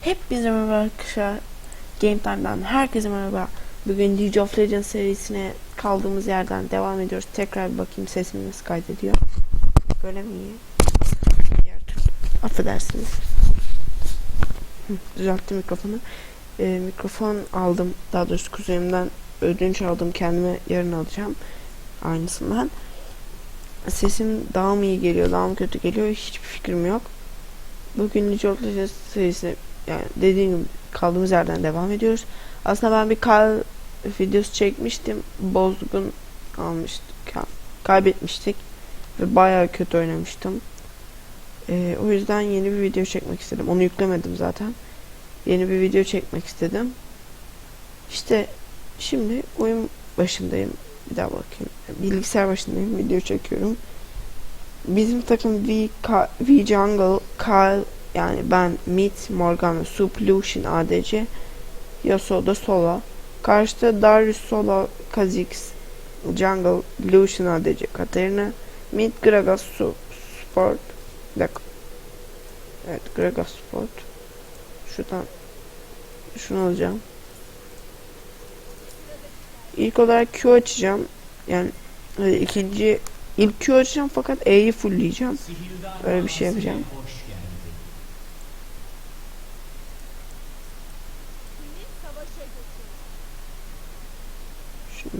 Hepinize merhaba arkadaşlar. Game Time'dan herkese merhaba. Bugün League of Legends serisine kaldığımız yerden devam ediyoruz. Tekrar bir bakayım sesim nasıl kaydediyor. Böyle mi iyi? Diğer. Affedersiniz. Düzelttim mikrofonu. Ee, mikrofon aldım. Daha doğrusu kuzenimden ödünç aldım. Kendime yarın alacağım. Aynısından. Sesim daha mı iyi geliyor, daha mı kötü geliyor hiçbir fikrim yok. Bugün League of Legends serisine yani dediğim gibi kaldığımız yerden devam ediyoruz. Aslında ben bir kal videosu çekmiştim. Bozgun almıştık. ka- Kaybetmiştik. Ve bayağı kötü oynamıştım. Ee, o yüzden yeni bir video çekmek istedim. Onu yüklemedim zaten. Yeni bir video çekmek istedim. İşte şimdi oyun başındayım. Bir daha bakayım. Bilgisayar başındayım. Video çekiyorum. Bizim takım V, Ka- V Jungle, Kyle yani ben Mid, Morgan ve Sup, Lucian, ADC, Yasuo da Solo. Karşıda Darius, Solo, Kha'Zix, Jungle, Lucian, ADC, Katarina, Mid, Gragas, Su, Sport. Bir dakika. Evet, Gragas Sport. Şuradan şunu alacağım. İlk olarak Q açacağım. Yani e, ikinci ilk Q açacağım fakat E'yi fullleyeceğim. Öyle bir şey yapacağım.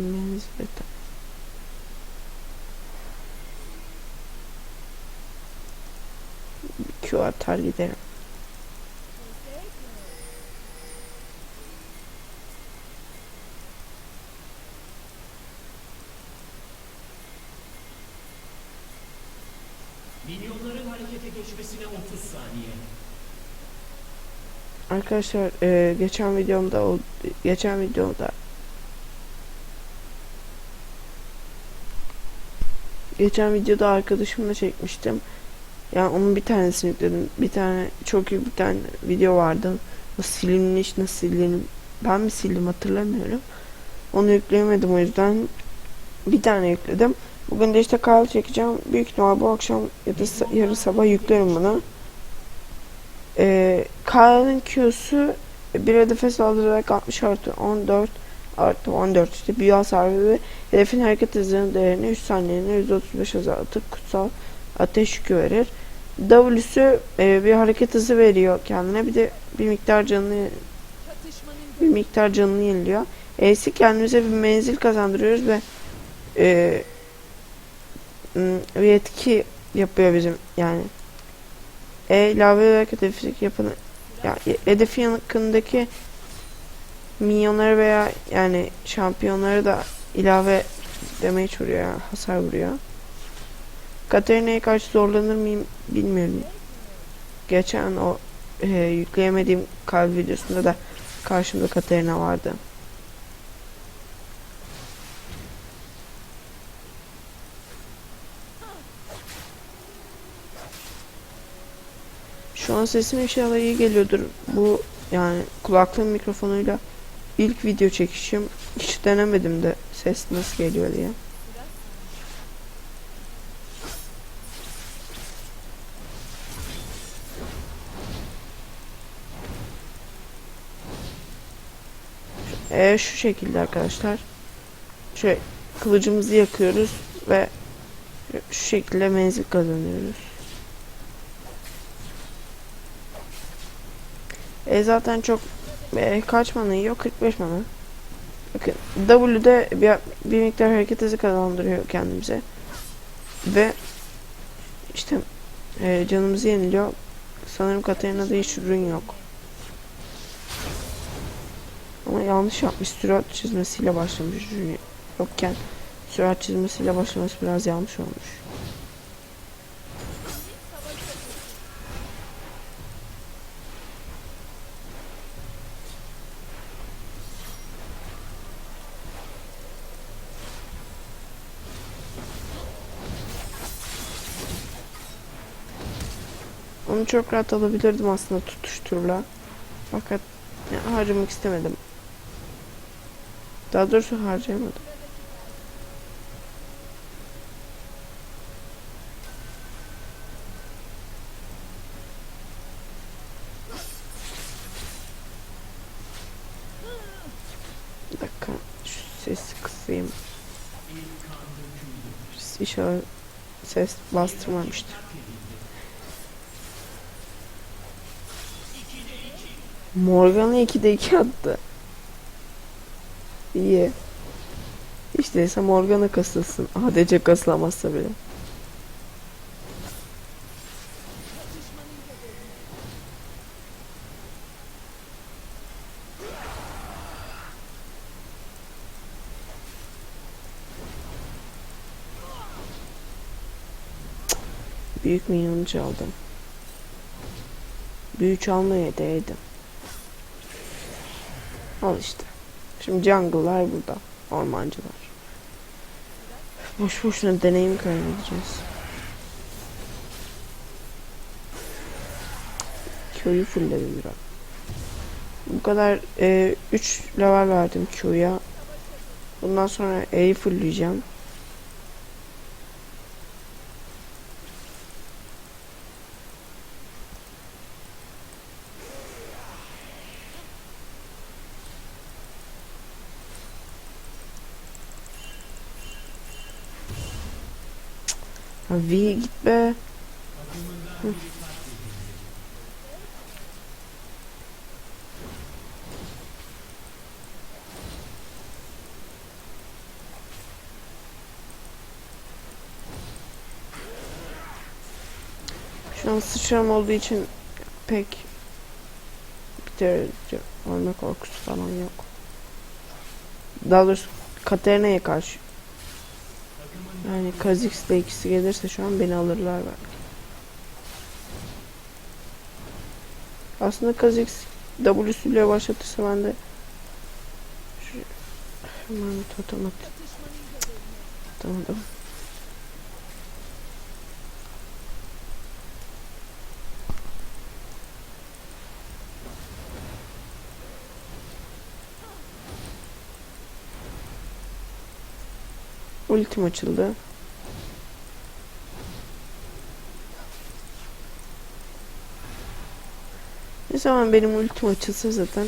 Şimdi menzilete. Bir Q atar giderim. Minyonların harekete geçmesine 30 saniye. Arkadaşlar e, geçen videomda o geçen videomda geçen videoda arkadaşımla çekmiştim. Yani onun bir tanesini yükledim. Bir tane çok iyi bir tane video vardı. O silinmiş nasıl silinip ben mi sildim hatırlamıyorum. Onu yükleyemedim o yüzden bir tane yükledim. Bugün de işte Kyle çekeceğim. Büyük ihtimal bu akşam ya da yarın sabah yüklerim bunu. Ee, Kyle'ın Q'su bir hedefe saldırarak 60 artı 14 artı 14 işte büyü hasarı ve hedefin hareket hızının değerini 3 saniyene 135 azaltıp kutsal ateş yükü verir. W'su e, bir hareket hızı veriyor kendine bir de bir miktar canını bir miktar canını yeniliyor. E'si kendimize bir menzil kazandırıyoruz ve e, m, bir etki yapıyor bizim yani. E ilave olarak hedef yapını ya hedefin yakındaki minyonları veya yani şampiyonları da ilave damage vuruyor yani hasar vuruyor. Katarina'ya karşı zorlanır mıyım bilmiyorum. Geçen o e, yükleyemediğim kalp videosunda da karşımda Katarina vardı. Şu an sesim inşallah iyi geliyordur. Bu yani kulaklığım mikrofonuyla ilk video çekişim. Hiç denemedim de ses nasıl geliyor diye. Ee, şu şekilde arkadaşlar. Şöyle kılıcımızı yakıyoruz ve şu şekilde menzil kazanıyoruz. E zaten çok e, kaç mana yiyor? 45 mana. Bakın W'de bir, bir miktar hareket hızı kazandırıyor kendimize. Ve işte e, canımızı yeniliyor. Sanırım Katarina'da hiç ürün yok. Ama yanlış yapmış. Sürat çizmesiyle başlamış ürün yokken. Sürat çizmesiyle başlaması biraz yanlış olmuş. Onu çok rahat alabilirdim aslında tutuşturla. Fakat ya, harcamak istemedim. Daha doğrusu harcayamadım. Bir dakika. Şu sesi kısayım. İnşallah ses bastırmamıştır. Morgan'a 2'de 2 attı. İyi. Hiç değilse Morgan'a kasılsın. ADC kasılamazsa bile. Büyük minyonu çaldım. Büyük çalmaya değdi. Al işte. Şimdi jungle'lar burada. Ormancılar. Boş boşuna deneyim kaybedeceğiz. Q'yu fullledim biraz. Bu kadar 3 level verdim Q'ya. Bundan sonra E'yi fullleyeceğim. V git be. Şu an sıçram olduğu için pek bir derece ölme korkusu falan yok. Daha doğrusu Katarina'ya karşı yani Kha'Zix'le ikisi gelirse şu an beni alırlar belki. Aslında Kha'Zix W'süyle başlatırsa ben de şu hemen totem at. Atamadım. Ultim açıldı. Ne zaman benim ultim açılsa zaten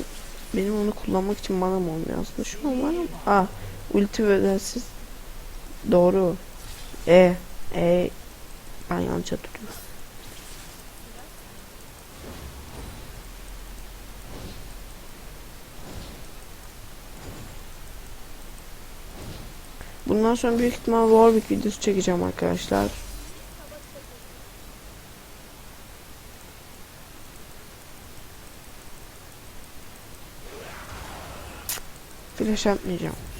benim onu kullanmak için manam olmuyor aslında. Şu an var ama. Ah ulti bedelsiz. Doğru. E. E. Ben yanlış hatırlıyorum. Bundan sonra büyük ihtimal Warwick videosu çekeceğim arkadaşlar. Flash atmayacağım.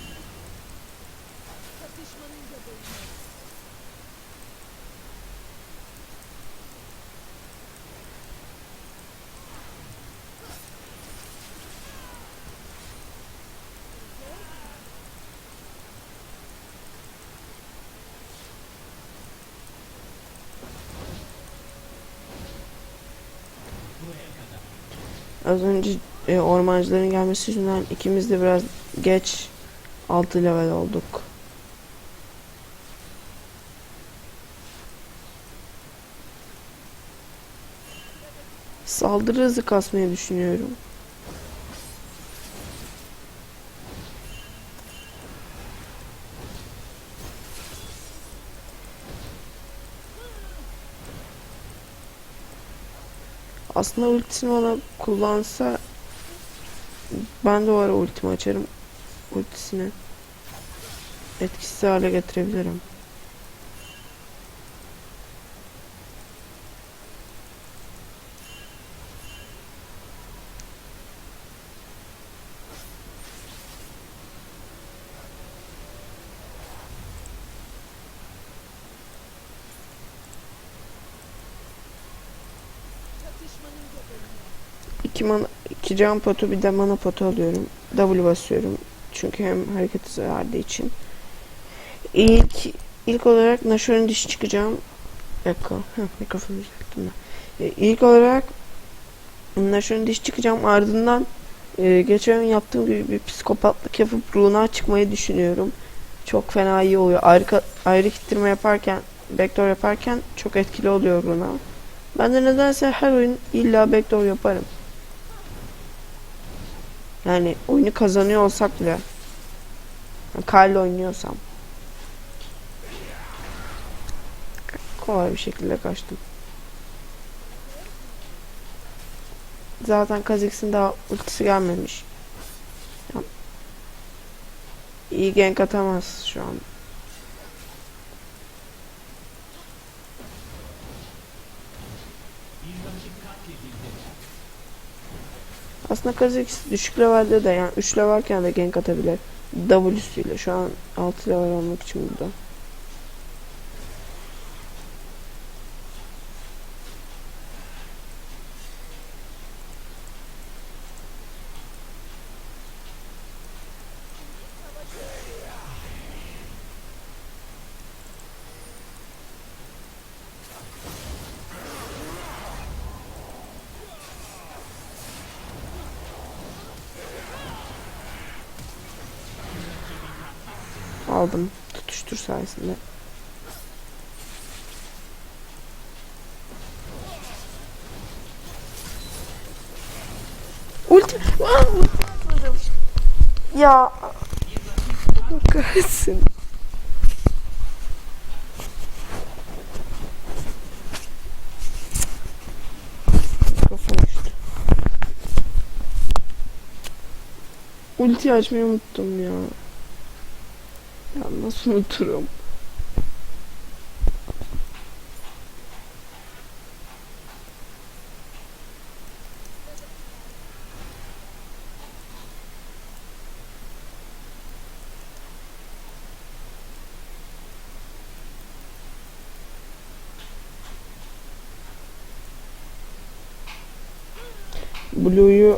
Az önce e, ormancıların gelmesi yüzünden ikimiz de biraz geç 6 level olduk. Saldırı hızı kasmayı düşünüyorum. Aslında ultisini ona kullansa ben de o ara ultimi açarım. Ultisini etkisiz hale getirebilirim. İki, mana, iki can potu bir de mana potu alıyorum. W basıyorum. Çünkü hem hareket hızı verdiği için. İlk, ilk olarak Nashor'un dişi çıkacağım. Eko. Mikrofonu düzelttim ben. E, İlk olarak Nashor'un dişi çıkacağım. Ardından e, geçen gün yaptığım gibi bir psikopatlık yapıp Runa çıkmayı düşünüyorum. Çok fena iyi oluyor. Ayrı, ayrı kittirme yaparken, backdoor yaparken çok etkili oluyor Runa. Ben de nedense her oyun illa backdoor yaparım. Yani oyunu kazanıyor olsak bile. Kyle oynuyorsam. Kolay bir şekilde kaçtım. Zaten Kha'Zix'in daha ultisi gelmemiş. İyi gank atamaz şu an. Aslında Kha'Zix düşük levelde de yani 3 levelken de gank atabilir. W'suyla şu an 6 level olmak için burada. Aldım sayesinde. Ulti... Atmadım. Ya... Kahretsin. Ulti açmayı unuttum ya. Ya nasıl unuturum?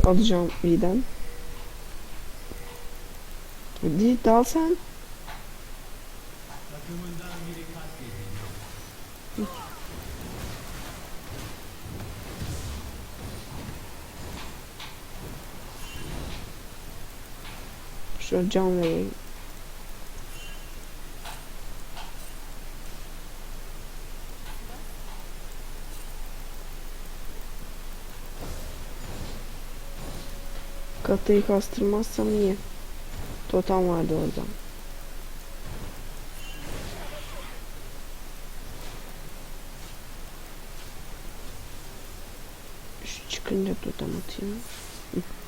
Alacağım birden. Hadi dal sen. Şöyle can vereyim. Katayı kastırmazsam iyi. Totem vardı orada. Şu çıkınca totem atayım. Takımından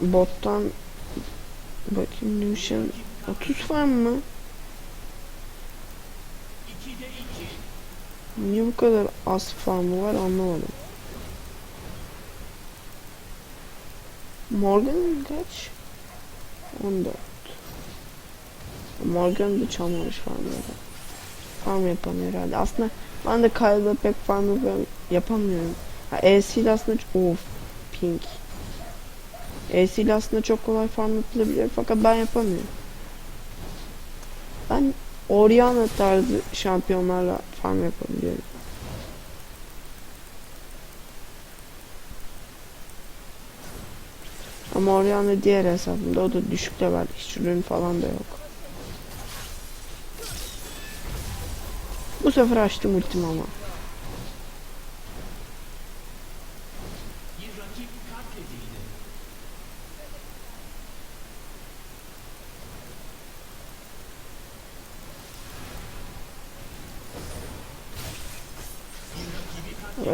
bottan bakayım Lucian 30 var mı? 2'de 2. Niye bu kadar az farmı var anlamadım. Morgan kaç? 14. Morgan da çalmamış farmları. Farm yapamıyor herhalde. Aslında ben de Kyle'da pek farm yapam- yapamıyorum. Ha, ile aslında of. ES ile aslında çok kolay farm yapılabilir fakat ben yapamıyorum. Ben Orianna tarzı şampiyonlarla farm yapabiliyorum. Ama Orianna diğer hesabımda o da düşük level hiç ürün falan da yok. Bu sefer açtım ultimi ama.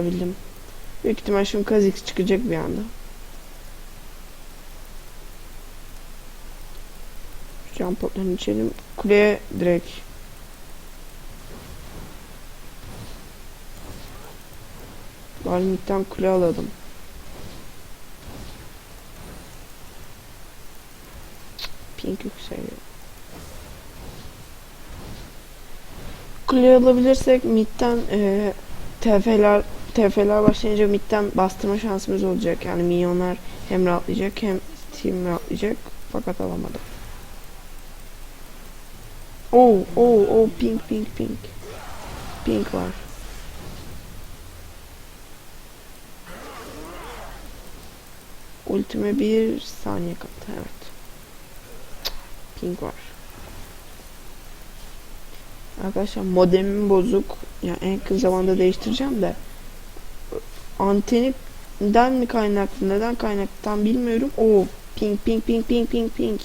Vurabildim. Büyük ihtimal şimdi Kha'Zix çıkacak bir anda. Şu an potlarını içelim. Kuleye direkt. Valmik'ten kule aladım. Pink yükseliyor. Kule alabilirsek midden e, TF'ler TF'ler başlayınca midden bastırma şansımız olacak. Yani minyonlar hem rahatlayacak hem team rahatlayacak. Fakat alamadım. Oo, oo, oo, pink, pink, pink. Pink var. ultime bir saniye kaldı. Evet. Ping var. Arkadaşlar modemim bozuk. Yani en kısa zamanda değiştireceğim de anteninden mi kaynaklı neden kaynaklı tam bilmiyorum. O ping ping ping ping ping ping.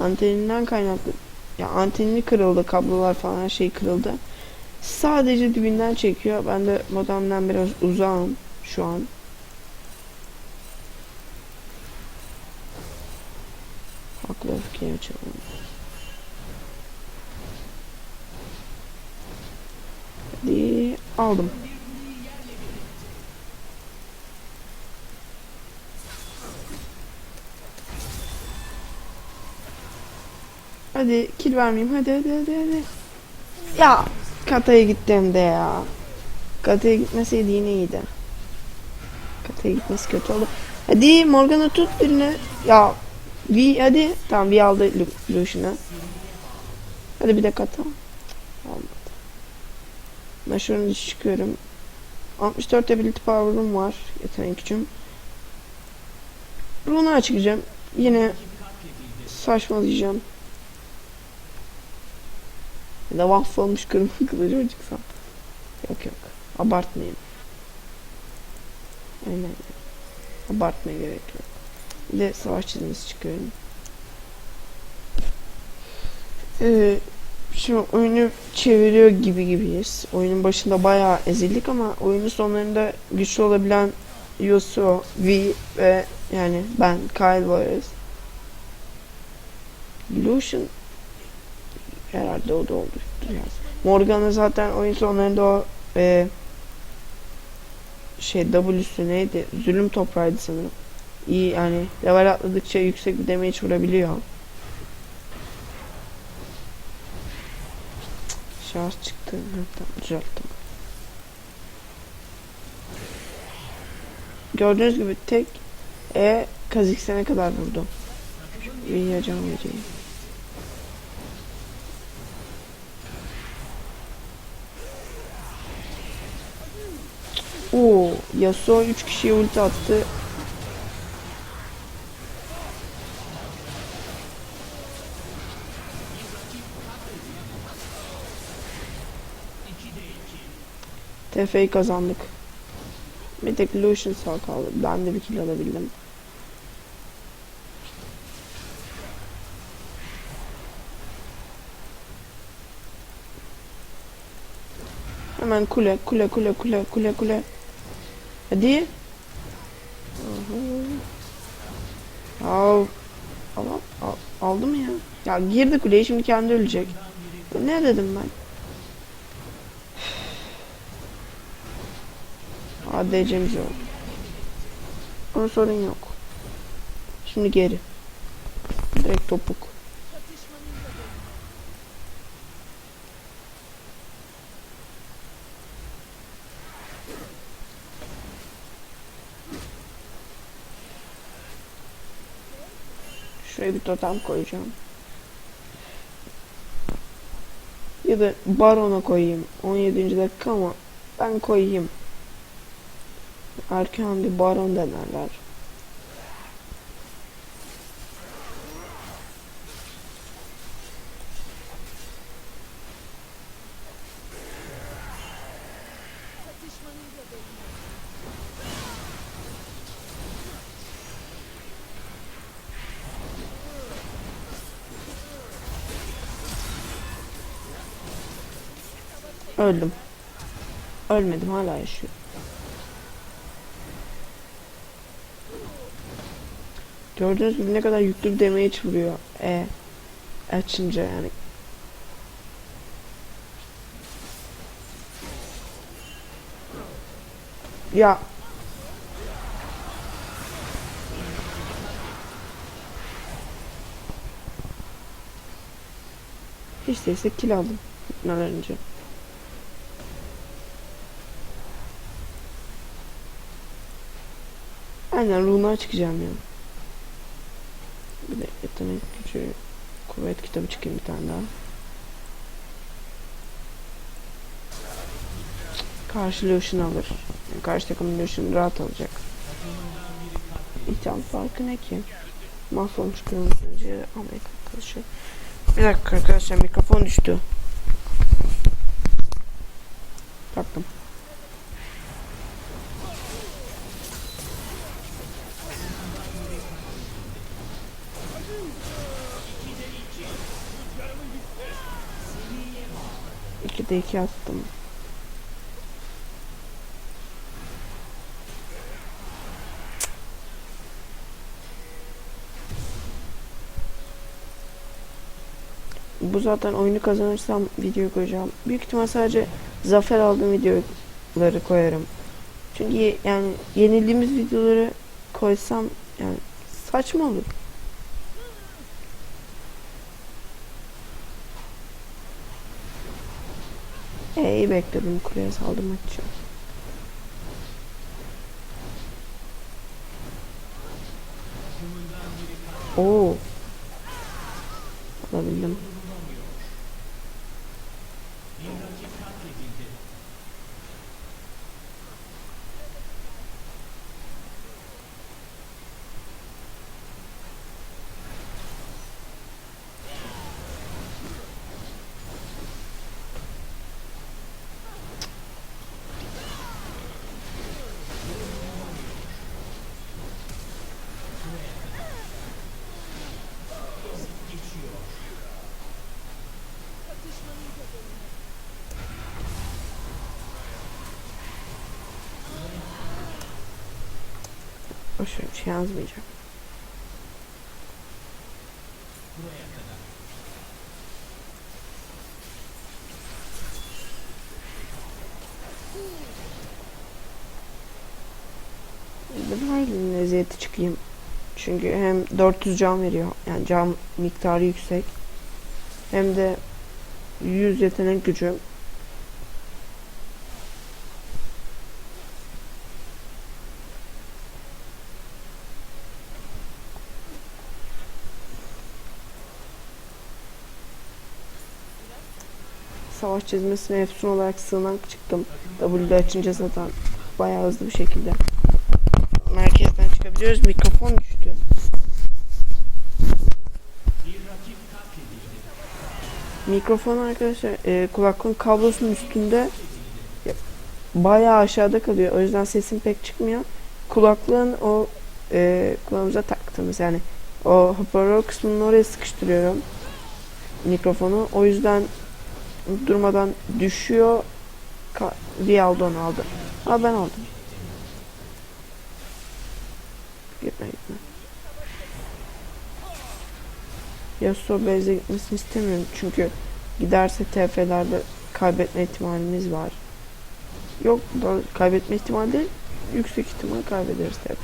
Anteninden kaynaklı. Ya antenini kırıldı, kablolar falan her şey kırıldı. Sadece dibinden çekiyor. Ben de modemden biraz uzağım şu an. Haklı öfkeyi açalım. Hadi aldım. Hadi kill vermeyeyim. Hadi hadi hadi hadi. Ya Kata'ya gittim de ya. Kata'ya gitmeseydi yine iyiydi. Kata'ya gitmesi kötü oldu. Hadi Morgan'ı tut birine. Ya V hadi. Tamam V aldı Lu- Lucian'ı. Hadi bir de Kata. Olmadı. Ben çıkıyorum. 64 ability power'ım var. Yetenek gücüm. Rune'a çıkacağım. Yine saçmalayacağım. Ya da mahvolmuş kırmızı kılıcı çıksam. Yok yok. Abartmayayım. Aynen. Abartmaya gerek yok. Bir de savaş çizgisi çıkıyorum. Ee, şimdi oyunu çeviriyor gibi gibiyiz. Oyunun başında bayağı ezildik ama oyunun sonlarında güçlü olabilen Yasuo, V ve yani ben, Kyle varız. Lucian herhalde o da oldu. Morgana zaten oyun sonlarında o e, şey W'su neydi? Zulüm toprağıydı sanırım. İyi yani level atladıkça yüksek bir damage vurabiliyor. Şarj çıktı. Tamam düzelttim. Gördüğünüz gibi tek E Kazakistan'a kadar vurdu. Video can vereyim. Oo, Yasuo 3 kişiye ulti attı. TF'yi kazandık. Bir tek Lucian sağ kaldı. Ben de bir kill alabildim. Hemen kule, kule, kule, kule, kule, kule. Hadi. Al. Al, al, aldı mı ya? Ya girdi kuleye şimdi kendi ölecek. Ne dedim ben? ADC'miz yok. Ama sorun yok. Şimdi geri. Direkt topuk. Şuraya bir totem koyacağım. Ya da Baron'a koyayım. 17. dakika ama ben koyayım. Erken bir Baron denerler. Öldüm. Ölmedim hala yaşıyorum. Gördüğünüz gibi ne kadar yüklü bir damage vuruyor. E açınca yani. Ya Hiç değilse kill aldım gitmeden önce. Aynen Rune'a çıkacağım ya. Bir de yetenek gücü kuvvet kitabı çıkayım bir tane daha. Karşı Lucian alır. Yani karşı takım Lucian rahat alacak. İhtiyaç farkı ne ki? Mahvolmuş kırmızıcı Amerika arkadaşı. Bir dakika arkadaşlar mikrofon düştü. İki de iki attım. Bu zaten oyunu kazanırsam video koyacağım. Büyük ihtimal sadece zafer aldığım videoları koyarım. Çünkü yani yenildiğimiz videoları koysam yani saçma olur. E, iyi bekledim kuleye saldırmak için. Oo. Alabildim. Boşver bir şey yazmayacağım. Ben hayli eziyeti çıkayım. Çünkü hem 400 can veriyor. Yani can miktarı yüksek. Hem de 100 yetenek gücü. Savaş çizmesine efsun olarak sığınak çıktım. W'de açınca zaten bayağı hızlı bir şekilde merkezden çıkabiliyoruz. Mikrofon düştü. Mikrofon arkadaşlar e, kulaklığın kablosunun üstünde ya, bayağı aşağıda kalıyor. O yüzden sesim pek çıkmıyor. Kulaklığın o e, kulağımıza taktığımız yani o hoparlör kısmını oraya sıkıştırıyorum mikrofonu. O yüzden durmadan düşüyor. Rialdo onu aldı. Ha ben aldım. Gitme gitme. Yasuo base'e gitmesini istemiyorum çünkü giderse TF'lerde kaybetme ihtimalimiz var. Yok da kaybetme ihtimali değil, yüksek ihtimal kaybederiz TF.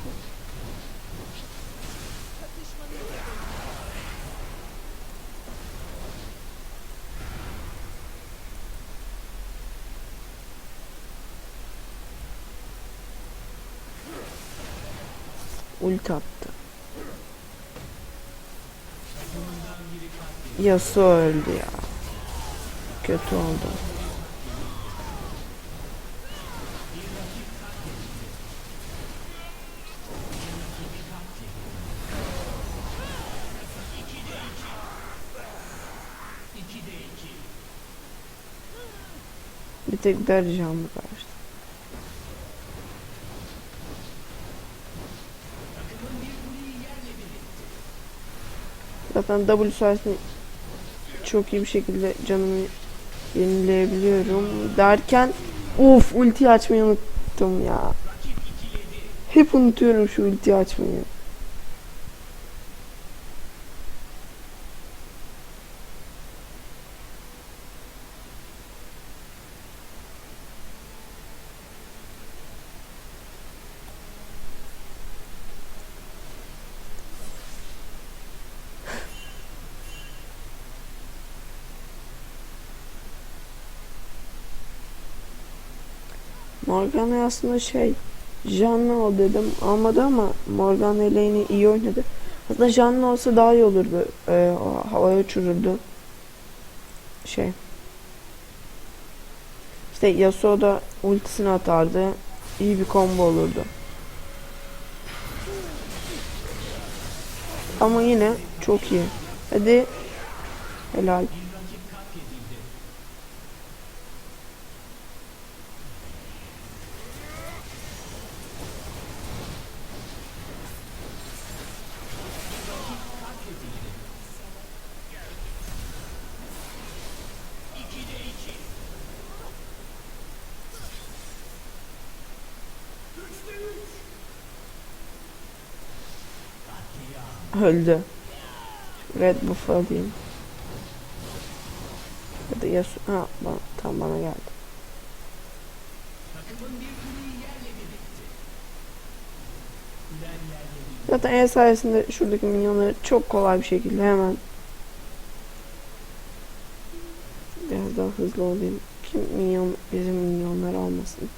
Ulti attı. Yasuo öldü ya. Kötü oldu. Bir tek dercamı var. Zaten W sayesinde çok iyi bir şekilde canımı yenileyebiliyorum derken of ulti açmayı unuttum ya. Hep unutuyorum şu ulti açmayı. Morgana aslında şey Janna o dedim almadı ama Morgana lane'i iyi oynadı. Aslında Janna olsa daha iyi olurdu. Ee, havaya uçururdu. Şey. İşte Yasuo da ultisini atardı. İyi bir combo olurdu. ama yine çok iyi. Hadi helal. Öldü. Red Buff alayım. Ya da Yasu... Ha, bana, tam bana geldi. Zaten el sayesinde şuradaki minyonları çok kolay bir şekilde hemen biraz daha hızlı olayım. Kim minyon bizim minyonları almasın.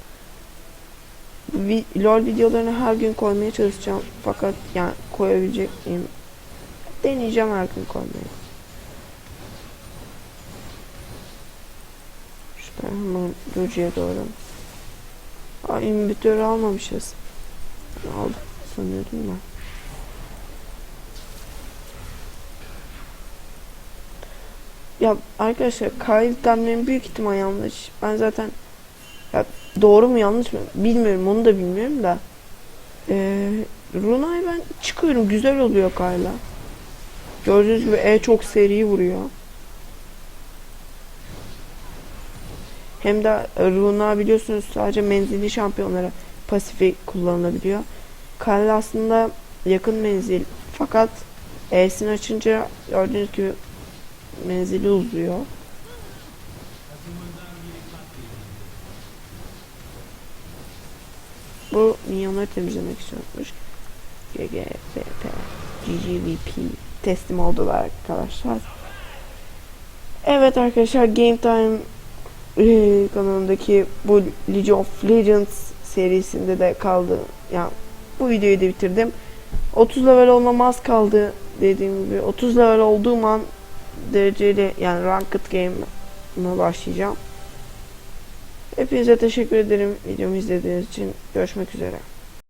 Vi- LOL videolarını her gün koymaya çalışacağım. Fakat yani koyabilecek miyim? Deneyeceğim her gün koymayı. Şuradan hemen Luci'ye doğru. Aa, imbitörü almamışız. Aldım sanıyordum ben. Ya arkadaşlar Kyle demlerin büyük ihtimal yanlış. Ben zaten ya doğru mu yanlış mı bilmiyorum onu da bilmiyorum da. Ee, Runa'yı ben çıkıyorum güzel oluyor Kyle'a. Gördüğünüz gibi E çok seri vuruyor. Hem de Runa biliyorsunuz sadece menzilli şampiyonlara pasifik kullanılabiliyor. Kyle aslında yakın menzil fakat E'sini açınca gördüğünüz gibi menzili uzuyor. Bu minyonları temizlemek istiyormuş. GGVP GGVP teslim oldular arkadaşlar. Evet arkadaşlar Game Time e, kanalındaki bu League of Legends serisinde de kaldı. Yani bu videoyu da bitirdim. 30 level olmam az kaldı dediğim gibi. 30 level olduğum an dereceli yani ranked game'a başlayacağım. Hepinize teşekkür ederim videomu izlediğiniz için. Görüşmek üzere.